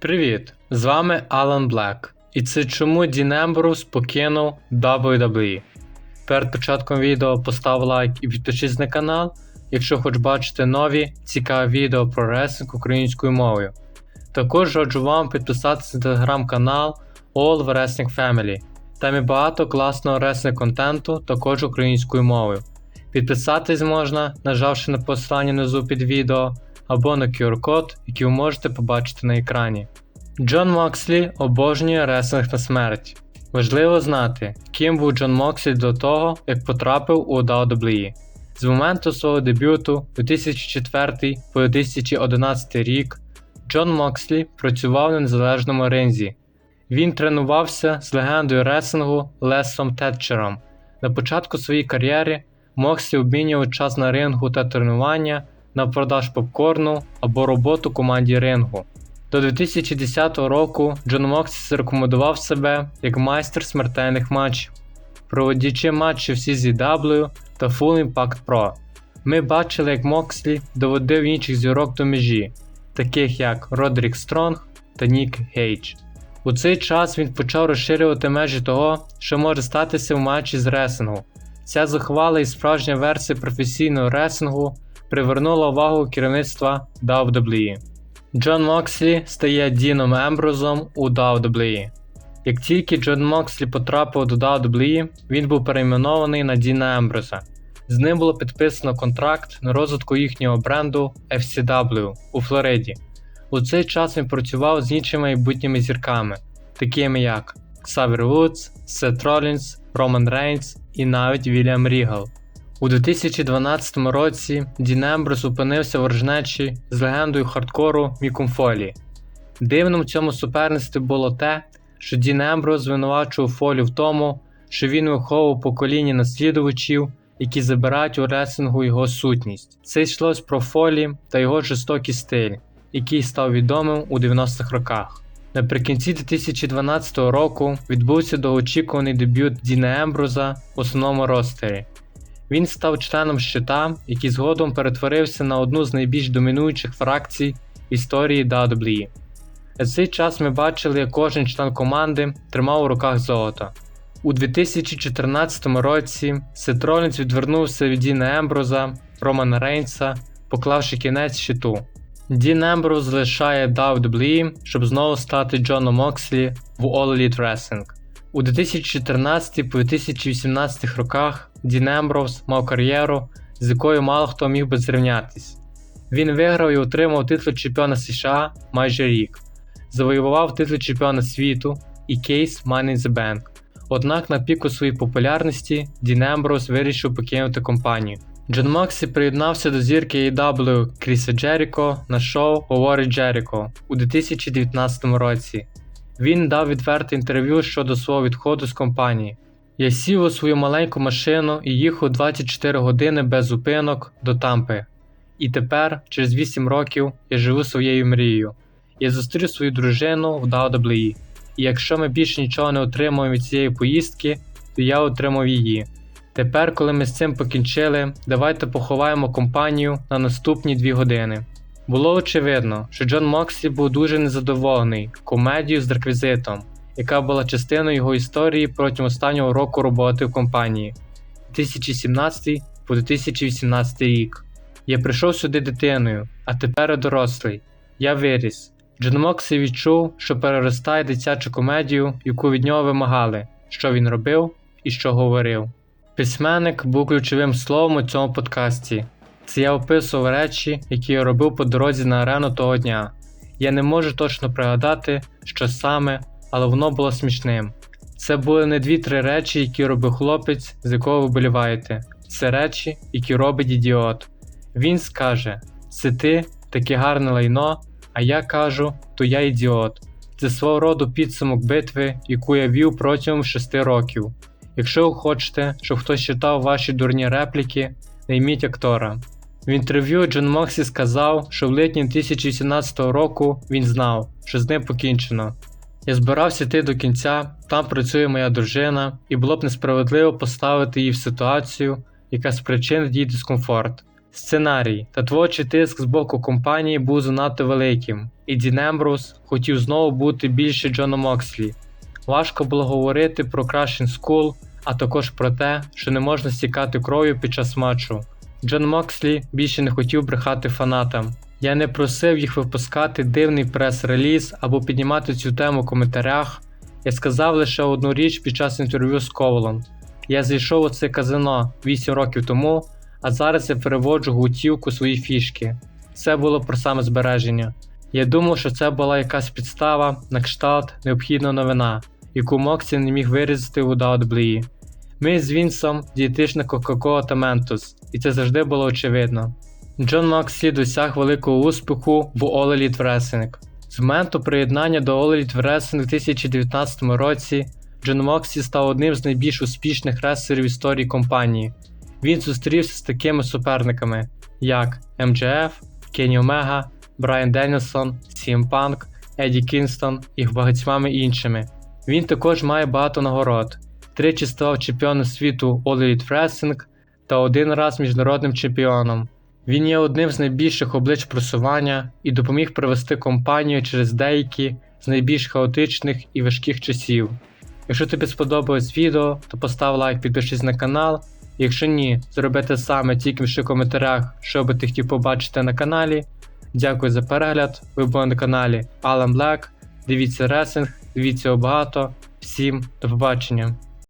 Привіт! З вами Алан Блек. І це чому Дін Ембрус покинув WWE. Перед початком відео постав лайк і підпишись на канал, якщо хочеш бачити нові цікаві відео про ресинг українською мовою. Також раджу вам підписатися на телеграм-канал All Wrestling Family. Там є багато класного ресинг контенту, також українською мовою. Підписатись можна, нажавши на посилання внизу під відео або на QR-код, який ви можете побачити на екрані. Джон Мокслі обожнює реслинг на смерть. Важливо знати, ким був Джон Мокслі до того, як потрапив у WWE. З моменту свого дебюту 2004 по 2011 рік Джон Мокслі працював на незалежному ринзі. Він тренувався з легендою ресингу Лесом Тетчером. На початку своєї кар'єри Мокслі обмінював час на рингу та тренування на продаж попкорну або роботу команді рингу. До 2010 року Джон Мокслі зарекомендував себе як майстер смертельних матчів, проводячи матчі в CZW та Full Impact Pro. Ми бачили, як Мокслі доводив інших зірок до межі, таких як Родрік Стронг та Нік Гейдж. У цей час він почав розширювати межі того, що може статися в матчі з ресингу. Ця захвала і справжня версія професійного ресингу привернула увагу керівництва WWE. Джон Мокслі стає Діном Емброзом у WWE. Як тільки Джон Мокслі потрапив до WWE, він був перейменований на Діна Емброза. З ним було підписано контракт на розвитку їхнього бренду FCW у Флориді. У цей час він працював з іншими майбутніми зірками, такими як Ксавер Вудс, Сет Ролінс, Роман Рейнс і навіть Вільям Рігал. У 2012 році Дін Емброс опинився в ворожнечі з легендою хардкору Міком Фолі. Дивним в цьому суперництві було те, що Дін Емброс звинувачував Фолі в тому, що він виховував покоління наслідувачів, які забирають у ресингу його сутність. Це йшлось про Фолі та його жорстокий стиль, який став відомим у 90-х роках. Наприкінці 2012 року відбувся довгоочікуваний дебют Діна Емброза в основному ростері. Він став членом щита, який згодом перетворився на одну з найбільш домінуючих фракцій в історії WWE. За цей час ми бачили, як кожен член команди тримав у руках золото. У 2014 році Сет Ролінс відвернувся від Діна Емброза, Романа Рейнса, поклавши кінець щиту. Дін Емброз залишає WWE, щоб знову стати Джоном Мокслі в All Elite Wrestling. У 2014-2018 роках Дін Емброуз мав кар'єру, з якою мало хто міг би зрівнятись. Він виграв і отримав титул чемпіона США майже рік, завоював титул чемпіона світу і кейс Money in the Bank. Однак на піку своєї популярності Дін Емброуз вирішив покинути компанію. Джон Максі приєднався до зірки AEW Кріса Джеріко на шоу Говорить Джеріко у 2019 році. Він дав відверте інтерв'ю щодо свого відходу з компанії. Я сів у свою маленьку машину і їхав 24 години без зупинок до Тампи. І тепер, через 8 років, я живу своєю мрією. Я зустрів свою дружину в WWE. І якщо ми більше нічого не отримуємо від цієї поїздки, то я отримав її. Тепер, коли ми з цим покінчили, давайте поховаємо компанію на наступні 2 години. Було очевидно, що Джон Моксі був дуже незадоволений комедією з реквізитом, яка була частиною його історії протягом останнього року роботи в компанії 2017 по 2018 рік. Я прийшов сюди дитиною, а тепер дорослий. Я виріс. Джон Моксі відчув, що переростає дитячу комедію, яку від нього вимагали, що він робив і що говорив. Письменник був ключовим словом у цьому подкасті. Це я описував речі, які я робив по дорозі на арену того дня. Я не можу точно пригадати, що саме, але воно було смішним. Це були не дві-три речі, які робив хлопець, з якого ви боліваєте. Це речі, які робить ідіот. Він скаже: це ти таке гарне лайно, а я кажу, то я ідіот. Це свого роду підсумок битви, яку я вів протягом 6 років. Якщо ви хочете, щоб хтось читав ваші дурні репліки, найміть актора. В інтерв'ю Джон Моксі сказав, що в липні 2018 року він знав, що з ним покінчено. Я збирався йти до кінця, там працює моя дружина, і було б несправедливо поставити її в ситуацію, яка спричинить їй дискомфорт. Сценарій та творчий тиск з боку компанії був занадто великим, і Дін Емброуз хотів знову бути більше Джоном Окслі. Важко було говорити про Crashing School, а також про те, що не можна стікати кров'ю під час матчу. Джон Мокслі більше не хотів брехати фанатам. Я не просив їх випускати дивний прес-реліз або піднімати цю тему в коментарях. Я сказав лише одну річ під час інтерв'ю з Ковалом. Я зайшов у це казино 8 років тому, а зараз я переводжу готівку свої фішки. Це було про самозбереження. Я думав, що це була якась підстава на кшталт необхідна новина, яку Моксі не міг вирізати у WWE. Ми з Вінсом дієтична Coca-Cola та Mentos, і це завжди було очевидно. Джон Моксі досяг великого успіху в Elite Wrestling. З моменту приєднання до Elite Wrestling у 2019 році Джон Моксі став одним з найбільш успішних рестлерів історії компанії. Він зустрівся з такими суперниками, як MJF, Кенні Омега, Брайан Денілсон, CM Punk, Еді Кінстон і багатьма іншими. Він також має багато нагород. Тричі ставав чемпіоном світу All Elite Wrestling та один раз міжнародним чемпіоном. Він є одним з найбільших облич просування і допоміг провести компанію через деякі з найбільш хаотичних і важких часів. Якщо тобі сподобалось відео, то постав лайк, підпишись на канал. Якщо ні, зроби те саме, тільки в коментарях, що би ти хотів побачити на каналі. Дякую за перегляд. Ви були на каналі Alan Black. Дивіться ресинг, дивіться його багато. Всім до побачення.